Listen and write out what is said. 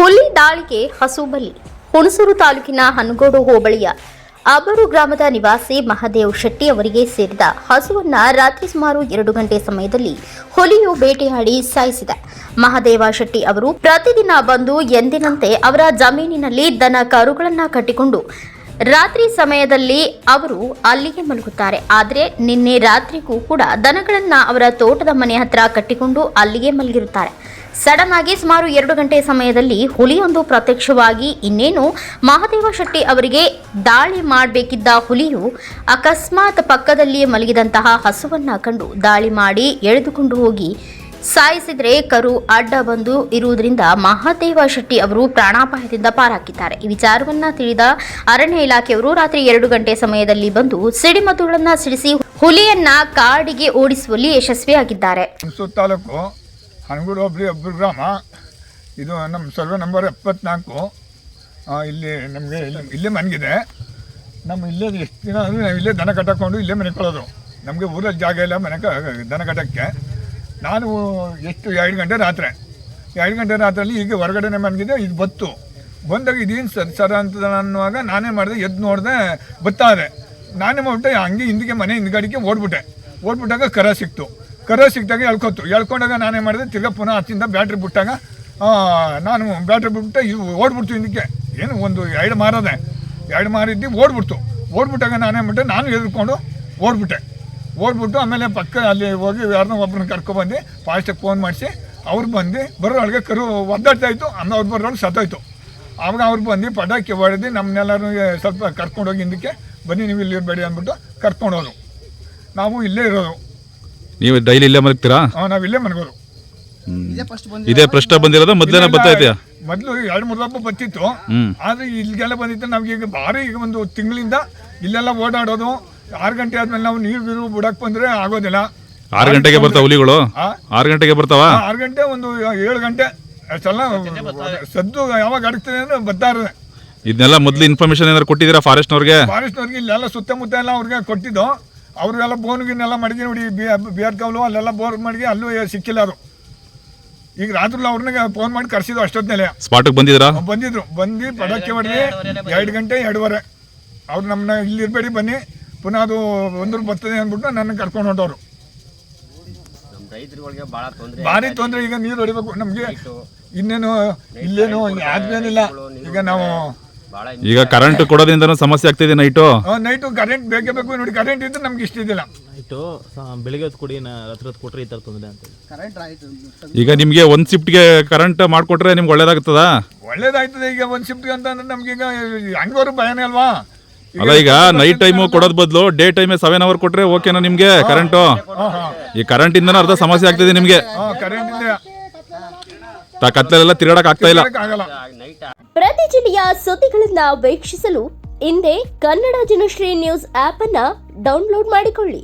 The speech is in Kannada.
ಹುಲಿ ದಾಳಿಗೆ ಹಸು ಬಲಿ. ಹುಣಸೂರು ತಾಲೂಕಿನ ಹನಗೋಡು ಹೋಬಳಿಯ ಅಬರು ಗ್ರಾಮದ ನಿವಾಸಿ ಮಹದೇವ್ ಶೆಟ್ಟಿ ಅವರಿಗೆ ಸೇರಿದ ಹಸುವನ್ನ ರಾತ್ರಿ ಸುಮಾರು ಎರಡು ಗಂಟೆ ಸಮಯದಲ್ಲಿ ಹುಲಿಯು ಬೇಟೆಯಾಡಿ ಸಾಯಿಸಿದೆ. ಮಹದೇವ ಶೆಟ್ಟಿ ಅವರು ಪ್ರತಿದಿನ ಬಂದು ಎಂದಿನಂತೆ ಅವರ ಜಮೀನಿನಲ್ಲಿ ದನ ಕರುಗಳನ್ನ ಕಟ್ಟಿಕೊಂಡು ರಾತ್ರಿ ಸಮಯದಲ್ಲಿ ಅವರು ಅಲ್ಲಿಗೆ ಮಲಗುತ್ತಾರೆ. ಆದರೆ ನಿನ್ನೆ ರಾತ್ರಿಗೂ ಕೂಡ ದನಗಳನ್ನು ಅವರ ತೋಟದ ಮನೆ ಹತ್ರ ಕಟ್ಟಿಕೊಂಡು ಅಲ್ಲಿಗೆ ಮಲಗಿರುತ್ತಾರೆ. ಸಡನ್ ಆಗಿ ಸುಮಾರು ಎರಡು ಗಂಟೆ ಸಮಯದಲ್ಲಿ ಹುಲಿಯೊಂದು ಪ್ರತ್ಯಕ್ಷವಾಗಿ ಇನ್ನೇನು ಮಹಾದೇವ ಶೆಟ್ಟಿ ಅವರಿಗೆ ದಾಳಿ ಮಾಡಬೇಕಿದ್ದ ಹುಲಿಯು ಅಕಸ್ಮಾತ್ ಪಕ್ಕದಲ್ಲಿಯೇ ಮಲಗಿದಂತಹ ಹಸುವನ್ನು ಕಂಡು ದಾಳಿ ಮಾಡಿ ಎಳೆದುಕೊಂಡು ಹೋಗಿ ಸಾಯಿಸಿದ್ರೆ ಕರು ಅಡ್ಡ ಬಂದು ಇರುವುದರಿಂದ ಮಹಾದೇವ ಶೆಟ್ಟಿ ಅವರು ಪ್ರಾಣಾಪಾಯದಿಂದ ಪಾರಾಕಿದ್ದಾರೆ ಈ ವಿಚಾರವನ್ನ ತಿಳಿದ ಅರಣ್ಯ ಇಲಾಖೆಯವರು ರಾತ್ರಿ ಎರಡು ಗಂಟೆ ಸಮಯದಲ್ಲಿ ಬಂದು ಸಿಡಿಮದ್ದುಗಳನ್ನ ಸಿಡಿಸಿ ಹುಲಿಯನ್ನ ಕಾಡಿಗೆ ಓಡಿಸುವಲ್ಲಿ ಯಶಸ್ವಿಯಾಗಿದ್ದಾರೆ. ತಾಲೂಕು ಹನಗೂರು ಗ್ರಾಮ. ಇದು ನಮ್ಮ ಸರ್ವೆ ನಂಬರ್ ಎಪ್ಪತ್ನಾಲ್ಕು. ಇಲ್ಲಿ ನಮಗೆ ಇಲ್ಲಿ ಮನೆಗಿದೆ. ನಮ್ಮ ಇಲ್ಲೇ ಎಷ್ಟು ದಿನ ಅಂದರೆ ನಾವು ಇಲ್ಲೇ ದನ ಕಟ್ಟಕೊಂಡು ಇಲ್ಲೇ ಮನೆ ಮನೆಕೊಳ್ಳೋದು ನಮಗೆ ಊರಲ್ಲಿ ಜಾಗ ಇಲ್ಲ, ಮನೆ ದನ ಕಟ್ಟಕ್ಕೆ. ನಾನು ಎಷ್ಟು ಎರಡು ಗಂಟೆ ರಾತ್ರಿ. ಎರಡು ಗಂಟೆ ರಾತ್ರಿಯಲ್ಲಿ ಈಗ ಹೊರಗಡೆನೆ ಮನಗಿದೆ ಇದು ಬತ್ತು. ಬಂದಾಗ ಇದೇನು ಸರ್, ಸರ ಅಂತ ಅನ್ನುವಾಗ ನಾನೇ ಮಾಡಿದೆ, ಎದ್ದು ನೋಡಿದೆ, ಬತ್ತಾದೆ. ನಾನೇ ಮಾಡಿಬಿಟ್ಟೆ, ಹಂಗೆ ಹಿಂದಿಗೆ ಮನೆ ಹಿಂದ್ಗಡೆಗೆ ಓಡ್ಬಿಟ್ಟೆ. ಓಡ್ಬಿಟ್ಟಾಗ ಕರ ಸಿಕ್ತು. ಕರ ಸಿಕ್ಕಿದಾಗ ಎಳ್ಕೊತು ಎಳ್ಕೊಂಡಾಗ ನಾನೇ ಮಾಡಿದೆ, ತಿರ್ಗಾ ಪುನಃ ಹತ್ತಿಂದ ಬ್ಯಾಟ್ರಿ ಬಿಟ್ಟಾಗ ನಾನು ಬ್ಯಾಟ್ರಿ ಬಿಟ್ಬಿಟ್ಟೆ, ಇವು ಓಡ್ಬಿಡ್ತು ಹಿಂದಕ್ಕೆ. ಏನು ಒಂದು ಎರಡು ಮಾರದೆ. ಎರಡು ಮಾರಿದ್ದು ಓಡ್ಬಿಡ್ತು. ಓಡ್ಬಿಟ್ಟಾಗ ನಾನೇ ಬಿಟ್ಟೆ ನಾನು ಎದ್ಕೊಂಡು ಓಡ್ಬಿಟ್ಟೆ. ಓಡ್ಬಿಟ್ಟು ಆಮೇಲೆ ಪಕ್ಕ ಅಲ್ಲಿ ಹೋಗಿ ಯಾರನ್ನೋ ಒಬ್ಬರನ್ನ ಕರ್ಕೊಬಂದು ಫಾಸ್ಟಾಗಿ ಫೋನ್ ಮಾಡಿಸಿ ಅವ್ರು ಬಂದು ಬರೋ ಬರೋಳಗೆ ಕರು ಒದ್ದಾಡ್ತಾಯಿತ್ತು ಆಮೇಲೆ ಅವ್ರು ಬರೋರು ಸತ್ತೋಯ್ತು. ಆವಾಗ ಅವ್ರು ಬಂದು ಪಟಾಕಿ ಹೊಡೆದು ನಮ್ಮನ್ನೆಲ್ಲರೂ ಸ್ವಲ್ಪ ಕರ್ಕೊಂಡೋಗಿ ಹಿಂದಕ್ಕೆ ಬನ್ನಿ ನೀವು ಇಲ್ಲಿ ಇರಬೇಡಿ ಅಂದ್ಬಿಟ್ಟು ಕರ್ಕೊಂಡೋದು ನಾವು ಇಲ್ಲೇ ಇರೋದು. ನೀವು ಡೈಲಿ ಇಲ್ಲೇ ಮಲಗ್ತೀರಾ? ಹಾಂ ನಾವು ಇಲ್ಲೇ ಮನೆಗೋರು ಇದೇ ಪ್ರಶ್ನೆ ಬಂದಿರೋದು ಮೊದಲೇನ ಬರ್ತಾ ಇದೆಯಾ? ಮೊದಲು ಎರಡು ಮೂರು ಹಬ್ಬ ಬತ್ತಿತ್ತು ಹ್ಮ್. ಆದರೆ ಇಲ್ಲಿಗೆಲ್ಲ ಬಂದಿತ್ತು ನಮಗೆ ಈಗ ಭಾರಿ ಈಗ ಒಂದು ತಿಂಗಳಿಂದ ಇಲ್ಲೆಲ್ಲ ಓಡಾಡೋದು ಆರು ಗಂಟೆ ಆದ್ಮೇಲೆ ನಾವು ನೀರು ಬೀರು ಬಿಡಕ್ ಬಂದ್ರೆ ಆಗೋದಿಲ್ಲ. ಆರು ಗಂಟೆಗೆ ಬರ್ತಾವ ಹುಲಿಗಳು? ಆರು ಗಂಟೆಗೆ ಬರ್ತಾವ? ಆರು ಗಂಟೆ ಒಂದು ಏಳು ಗಂಟೆ. ಅಷ್ಟೆಲ್ಲ ಸದ್ದು ಯಾವಾಗ ಅಡಗ್ತದೆ ಅಂದ್ರೆ ಬರ್ತಾ ಇರೋದೆ ಇದನ್ನೆಲ್ಲ ಮೊದಲು ಇನ್ಫಾರ್ಮೇಶನ್ ಏನಾದ್ರು ಕೊಟ್ಟಿದ್ದೀರಾ ಫಾರೆಸ್ಟ್ನವ್ರಿಗೆ ಫಾರೆಸ್ಟ್ನವ್ರಿಗೆ ಇಲ್ಲೆಲ್ಲ ಸುತ್ತಮುತ್ತ ಎಲ್ಲ ಅವ್ರಿಗೆ ಕೊಟ್ಟಿದ್ದು. ಅವ್ರಿಗೆಲ್ಲ ಬೋನ್ಗಿನ್ನೆಲ್ಲ ಮಡಗಿ ನೋಡಿ ಬಿ ಆರ್ ಕೌಲು ಅಲ್ಲೆಲ್ಲ ಬೋರ್ ಮಡಗಿ ಅಲ್ಲೂ ಸಿಕ್ಕಿಲ್ಲ ಅದು. ಈಗ ರಾತ್ರಿ ಅವ್ರನ್ನ ಫೋನ್ ಮಾಡಿ ಕರ್ಸಿದ್ದು ಅಷ್ಟೊತ್ತಿನಲ್ಲಿ ಸ್ಪಾಟಕ್ಕೆ ಬಂದಿದ್ದೀರಾ ಬಂದಿದ್ರು? ಬಂದು ಪಟಾಕಿ ಹೊಡೆದು ಎರಡು ಗಂಟೆ ಎರಡೂವರೆ. ಅವ್ರು ನಮ್ಮನ್ನ ಇಲ್ಲಿ ಇರಬೇಡಿ ಬನ್ನಿ. ಪುನಃ ಅದು ಒಂದ್ರ ಬರ್ತದೆ ಅಂದ್ಬಿಟ್ಟು ನನ್ನ ಕರ್ಕೊಂಡು ಹೊಂಟವ್ರು. ನಮ್ಮ ರೈತರುಗಳಿಗೆ ಭಾಳ ತೊಂದರೆ ಭಾರಿ ತೊಂದರೆ ಈಗ ನೀರು ಹೊಡಿಬೇಕು. ನಮಗೆ ಇನ್ನೇನು ಇಲ್ಲೇನು ಆದ್ಮೇಲಿಲ್ಲ ಈಗ ನಾವು ಈಗ ಕರೆಂಟ್ ಕೊಡೋದ್ರಿಂದನೂ ಸಮಸ್ಯೆ ಆಗ್ತಿದೆ ನೈಟು? ನೈಟು ಕರೆಂಟ್ ಬೇಕೇ ಬೇಕು. ನೋಡಿ ಕರೆಂಟ್ ಇದ್ರೆ ನಮ್ಗೆ ಇಷ್ಟ ಇದಿಲ್ಲ ನೈಟು ಬೆಳಿಗ್ಗೆ ಹೊತ್ತು ಕೊಡಿ ನಾ ರಾತ್ರಿ ಹೊತ್ತು ಕೊಟ್ಟರೆ ಈ ಥರ ತೊಂದರೆ ಅಂತ ಈಗ ನಿಮಗೆ ಒಂದು ಶಿಫ್ಟ್ಗೆ ಕರೆಂಟ್ ಮಾಡಿಕೊಟ್ರೆ ನಿಮ್ಗೆ ಒಳ್ಳೇದಾಗ್ತದಾ? ಒಳ್ಳೇದಾಯ್ತದೆ ಈಗ ಒಂದು ಶಿಫ್ಟ್ ಅಂತಂದ್ರೆ ನಮ್ಗೆ ಈಗ ಹಂಗೋರು ಭಯನೇ ಅಲ್ವಾ? ಅಲ್ಲ ಈಗ ನೈಟ್ ಟೈಮು ಕೊಡೋದ್ ಬದಲು ಡೇ ಟೈಮೇ ಸೆವೆನ್ ಅವರ್ ಕೊಟ್ರೆ ಓಕೆನಾ ನಿಮ್ಗೆ ಕರೆಂಟು ಈ ಕರೆಂಟ್ ಇಂದನೇ ಅರ್ಧ ಸಮಸ್ಯೆ ಆಗ್ತಿದೆ ನಿಮ್ಗೆ. ಕರೆಂಟ್ ಇಂದ. ತಾ ಕತ್ಲೆಲ್ಲ ತಿರುಗಾಡಕ್ ಆಗ್ತಾ ಇಲ್ಲ. ಆಗಲ್ಲ. ಪ್ರತಿ ಜಿಲ್ಲೆಯ ಸುದ್ದಿಗಳನ್ನ ವೀಕ್ಷಿಸಲು ಹಿಂದೆ ಕನ್ನಡ ಜನಶ್ರೀ ನ್ಯೂಸ್ ಆಪ್ ಅನ್ನ ಡೌನ್ಲೋಡ್ ಮಾಡಿಕೊಳ್ಳಿ.